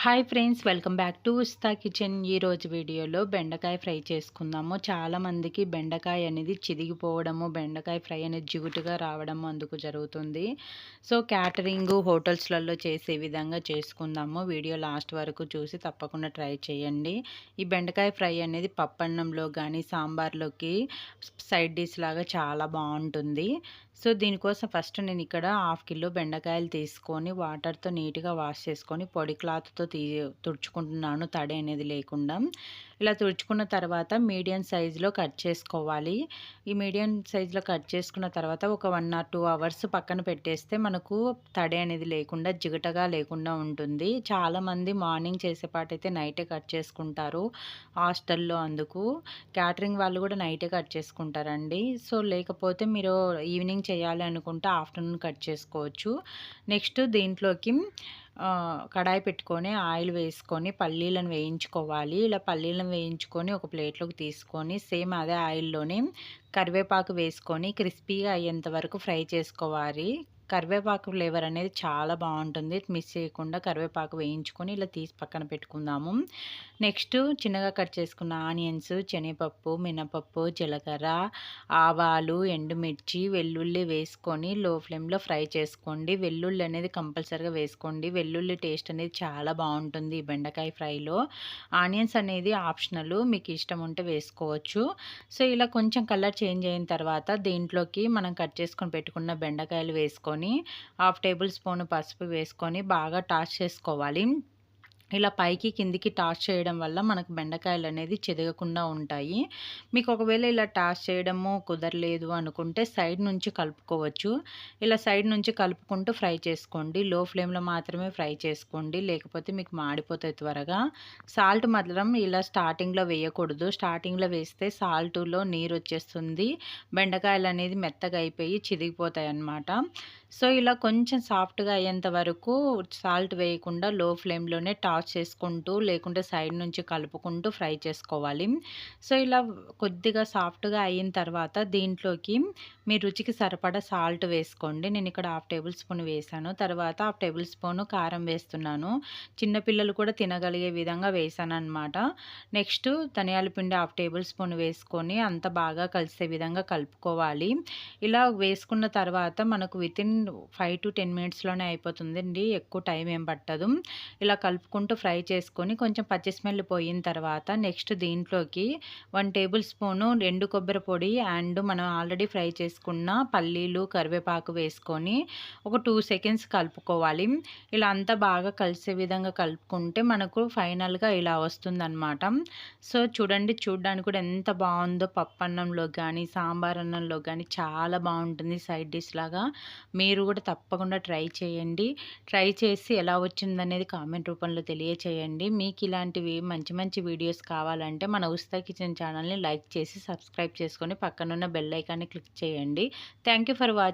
Hi friends welcome back to Usta kitchen. ఈరోజు వీడియోలో బెండకాయ ఫ్రై చేసుకుందాము. చాలామందికి బెండకాయ అనేది చిరిగిపోవడము బెండకాయ ఫ్రై అనేది జిగుటుగా రావడము అందుకు జరుగుతుంది. సో క్యాటరింగ్ హోటల్స్లలో చేసే విధంగా చేసుకుందాము. వీడియో లాస్ట్ వరకు చూసి తప్పకుండా ట్రై చేయండి. ఈ బెండకాయ ఫ్రై అనేది పప్పన్నంలో కానీ సాంబార్లోకి సైడ్ డిష్ లాగా చాలా బాగుంటుంది. సో దీనికోసం ఫస్ట్ నేను ఇక్కడ హాఫ్ కిలో బెండకాయలు తీసుకొని వాటర్తో నీట్గా వాష్ చేసుకొని పొడి క్లాత్తో తీ తుడుచుకుంటున్నాను తడి అనేది లేకుండా. ఇలా తుడుచుకున్న తర్వాత మీడియం సైజులో కట్ చేసుకోవాలి. ఈ మీడియం సైజులో కట్ చేసుకున్న తర్వాత ఒక వన్ ఆర్ టూ అవర్స్ పక్కన పెట్టేస్తే మనకు తడి అనేది లేకుండా జిగటగా లేకుండా ఉంటుంది. చాలామంది మార్నింగ్ చేసేపాటైతే నైటే కట్ చేసుకుంటారు. హాస్టల్లో అందుకు. క్యాటరింగ్ వాళ్ళు కూడా నైటే కట్ చేసుకుంటారండి. సో లేకపోతే మీరు ఈవినింగ్ చేయాలి అనుకుంటే ఆఫ్టర్నూన్ కట్ చేసుకోవచ్చు. నెక్స్ట్ దీంట్లోకి కడాయి పెట్టుకొని ఆయిల్ వేసుకొని పల్లీలను వేయించుకోవాలి. ఇలా పల్లీలను వేయించుకొని ఒక ప్లేట్లోకి తీసుకొని సేమ్ అదే ఆయిల్లోనే కరివేపాకు వేసుకొని క్రిస్పీగా అయ్యేంత వరకు ఫ్రై చేసుకోవాలి. కరివేపాకు ఫ్లేవర్ అనేది చాలా బాగుంటుంది. మిస్ చేయకుండా కరివేపాకు వేయించుకొని ఇలా తీసి పక్కన పెట్టుకుందాము. నెక్స్ట్ చిన్నగా కట్ చేసుకున్న ఆనియన్స్ శనగపప్పు మినపప్పు జీలకర్ర ఆవాలు ఎండుమిర్చి వెల్లుల్లి వేసుకొని లో ఫ్లేమ్లో ఫ్రై చేసుకోండి. వెల్లుల్లి అనేది కంపల్సరీగా వేసుకోండి. వెల్లుల్లి టేస్ట్ అనేది చాలా బాగుంటుంది ఈ బెండకాయ ఫ్రైలో. ఆనియన్స్ అనేది ఆప్షనల్. మీకు ఇష్టం ఉంటే వేసుకోవచ్చు. సో ఇలా కొంచెం కలర్ చేంజ్ అయిన తర్వాత దీంట్లోకి మనం కట్ చేసుకొని పెట్టుకున్న బెండకాయలు వేసుకొని హాఫ్ టేబుల్ స్పూన్ పసుపు వేసుకొని బాగా టాస్ చేసుకోవాలి. ఇలా పైకి కిందికి టాస్ చేయడం వల్ల మనకు బెండకాయలు అనేది చెదగకుండా ఉంటాయి. మీకు ఒకవేళ ఇలా టాస్ చేయడము కుదరలేదు అనుకుంటే సైడ్ నుంచి కలుపుకోవచ్చు. ఇలా సైడ్ నుంచి కలుపుకుంటూ ఫ్రై చేసుకోండి. లో ఫ్లేమ్లో మాత్రమే ఫ్రై చేసుకోండి. లేకపోతే మీకు మాడిపోతాయి త్వరగా. సాల్ట్ మాత్రం ఇలా స్టార్టింగ్లో వేయకూడదు. స్టార్టింగ్లో వేస్తే సాల్ట్లో నీరు వచ్చేస్తుంది. బెండకాయలు అనేది మెత్తగా అయిపోయి చిరిగిపోతాయి అన్నమాట సో ఇలా కొంచెం సాఫ్ట్గా అయ్యేంత వరకు సాల్ట్ వేయకుండా లో ఫ్లేమ్లోనే టాస్ చేసుకుంటూ లేకుంటే సైడ్ నుంచి కలుపుకుంటూ ఫ్రై చేసుకోవాలి. సో ఇలా కొద్దిగా సాఫ్ట్గా అయిన తర్వాత దీంట్లోకి మీ రుచికి సరిపడా సాల్ట్ వేసుకోండి. నేను ఇక్కడ హాఫ్ టేబుల్ స్పూన్ వేసాను. తర్వాత హాఫ్ టేబుల్ స్పూన్ కారం వేస్తున్నాను. చిన్నపిల్లలు కూడా తినగలిగే విధంగా వేసాను అనమాట నెక్స్ట్ ధనియాల పిండి హాఫ్ టేబుల్ స్పూన్ వేసుకొని అంత బాగా కలిసే విధంగా కలుపుకోవాలి. ఇలా వేసుకున్న తర్వాత మనకు వితిన్ ఫైవ్ టు టెన్ మినిట్స్లోనే అయిపోతుందండి. ఎక్కువ టైం ఏం పట్టదు. ఇలా కలుపుకుంటూ ఫ్రై చేసుకొని కొంచెం పచ్చి స్మెల్ పోయిన తర్వాత నెక్స్ట్ దీంట్లోకి వన్ టేబుల్ స్పూను ఎండు కొబ్బరి పొడి అండ్ మనం ఆల్రెడీ ఫ్రై చేసుకున్న పల్లీలు కరివేపాకు వేసుకొని ఒక టూ సెకండ్స్ కలుపుకోవాలి. ఇలా అంతా బాగా కలిసే విధంగా కలుపుకుంటే మనకు ఫైనల్గా ఇలా వస్తుందన్నమాట. సో చూడండి చూడడానికి కూడా ఎంత బాగుందో పప్పు అన్నంలో కానీ సాంబార్ అన్నంలో కానీ చాలా బాగుంటుంది సైడ్ డిష్ లాగా. మీరు కూడా తప్పకుండా ట్రై చేయండి. ట్రై చేసి ఎలా వచ్చిందనేది కామెంట్ రూపంలో తెలియచేయండి. మీకు ఇలాంటివి మంచి మంచి వీడియోస్ కావాలంటే మన ఉస్తా కిచెన్ ఛానల్ని లైక్ చేసి సబ్స్క్రైబ్ చేసుకొని పక్కనున్న బెల్ ఐకాన్ని క్లిక్ చేయండి. Thank for watching